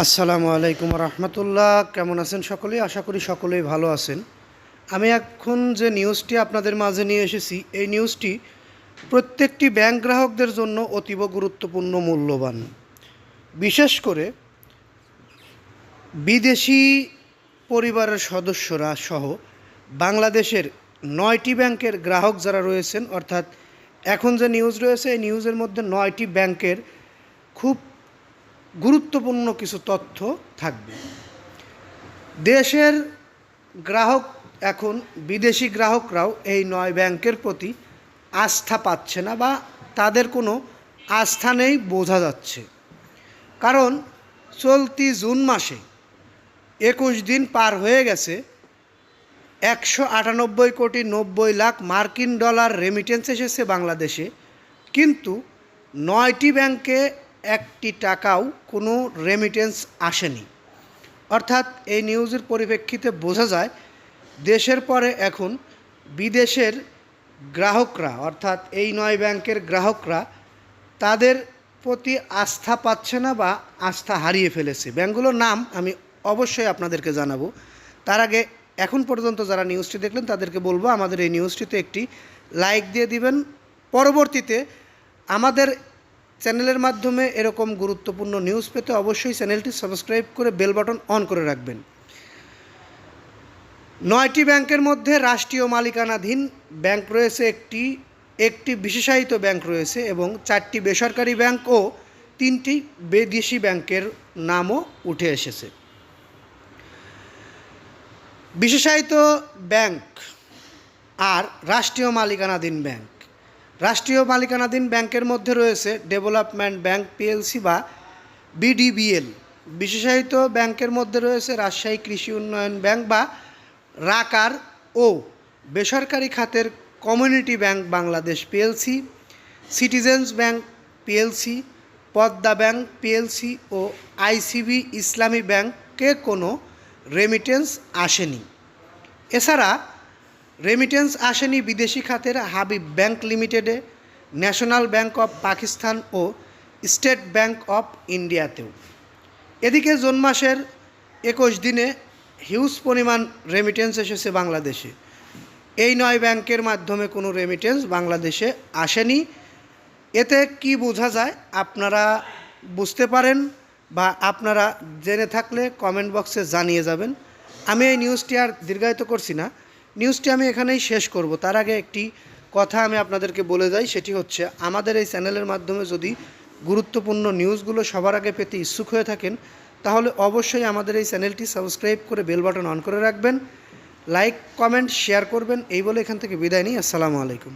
আসসালামু আলাইকুম রহমতুল্লাহ। কেমন আছেন সকলেই? আশা করি সকলেই ভালো আছেন। আমি এখন যে নিউজটি আপনাদের মাঝে নিয়ে এসেছি, এই নিউজটি প্রত্যেকটি ব্যাংক গ্রাহকদের জন্য অতীব গুরুত্বপূর্ণ, মূল্যবান। বিশেষ করে বিদেশি পরিবারের সদস্যরা সহ বাংলাদেশের নয়টি ব্যাংকের গ্রাহক যারা রয়েছেন, অর্থাৎ এখন যে নিউজ রয়েছে, এই নিউজের মধ্যে নয়টি ব্যাংকের খুব গুরুত্বপূর্ণ কিছু তথ্য থাকবে। দেশের গ্রাহক, এখন বিদেশি গ্রাহকরাও এই নয় ব্যাংকের প্রতি আস্থা পাচ্ছে না বা তাদের কোনো আস্থা নেই বোঝা যাচ্ছে। কারণ চলতি জুন মাসে একুশ দিন পার হয়ে গেছে, একশো আটানব্বই কোটি নব্বই লাখ মার্কিন ডলার রেমিটেন্স এসেছে বাংলাদেশে। কিন্তু নয়টি ব্যাংকে একটি টাকাও কোনো রেমিটেন্স আসেনি। অর্থাৎ এই নিউজের পরিপ্রেক্ষিতে বোঝা যায়, দেশের পরে এখন বিদেশের গ্রাহকরা, অর্থাৎ এই নয় ব্যাংকের গ্রাহকরা, তাদের প্রতি আস্থা পাচ্ছে না বা আস্থা হারিয়ে ফেলেছে। ব্যাংকগুলোর নাম আমি অবশ্যই আপনাদেরকে জানাব। তার আগে এখন পর্যন্ত যারা নিউজটি দেখলেন, তাদেরকে বলব, আমাদের এই নিউজটিতে একটি লাইক দিয়ে দিবেন। পরবর্তীতে আমাদের চ্যানেলের মাধ্যমে এরকম গুরুত্বপূর্ণ নিউজ পেতে অবশ্যই চ্যানেলটি সাবস্ক্রাইব করে বেল বাটন অন করে রাখবেন। নয়টি ব্যাংকের মধ্যে রাষ্ট্রীয় মালিকানাধীন ব্যাংক রয়েছে একটি একটি বিশেষায়িত ব্যাংক রয়েছে এবং চারটি বেসরকারি ব্যাংক ও তিনটি বিদেশি ব্যাংকের নামও উঠে এসেছে। বিশেষায়িত ব্যাংক আর রাষ্ট্রীয় মালিকানাধীন ব্যাংক। রাষ্ট্রীয় মালিকানাধীন ব্যাংকের মধ্যে রয়েছে ডেভেলপমেন্ট ব্যাংক পিএলসি বা বিডিবিএল। বিশেষায়িত ব্যাংকের মধ্যে রয়েছে রাজশাহী কৃষি উন্নয়ন ব্যাংক বা রাকার ও বেসরকারি খাতের community bank Bangladesh PLC, citizens bank PLC, Padma bank PLC ও আইসিবি ইসলামী ব্যাংকে কোনো রেমিটেন্স আসেনি। এছাড়া রেমিটেন্স আসেনি বিদেশি খাতের হাবিব ব্যাংক লিমিটেডে ন্যাশনাল ব্যাংক অফ পাকিস্তান ও স্টেট ব্যাংক অফ ইন্ডিয়াতেও এদিকে জুন মাসের একুশ দিনে হিউজ পরিমাণ রেমিটেন্স এসেছে বাংলাদেশে। এই নয় ব্যাংকের মাধ্যমে কোনো রেমিটেন্স বাংলাদেশে আসেনি। এতে কি বোঝা যায় আপনারা বুঝতে পারেন বা আপনারা জেনে থাকলে কমেন্ট বক্সে জানিয়ে যাবেন। আমি এই নিউজটি আর দীর্ঘায়িত করছি না। নিউজটি আমি এখানেই শেষ করব। তার আগে একটি কথা আমি আপনাদেরকে বলে যাই, সেটি হচ্ছে, আমাদের এই চ্যানেলের মাধ্যমে যদি গুরুত্বপূর্ণ নিউজগুলো সবার আগে পেতে ইচ্ছুক হয়ে থাকেন, তাহলে অবশ্যই আমাদের এই চ্যানেলটি সাবস্ক্রাইব করে বেল বাটন অন করে রাখবেন, লাইক, কমেন্ট, শেয়ার করবেন, এই বলে এখান থেকে বিদায় নিই। আসসালামু আলাইকুম।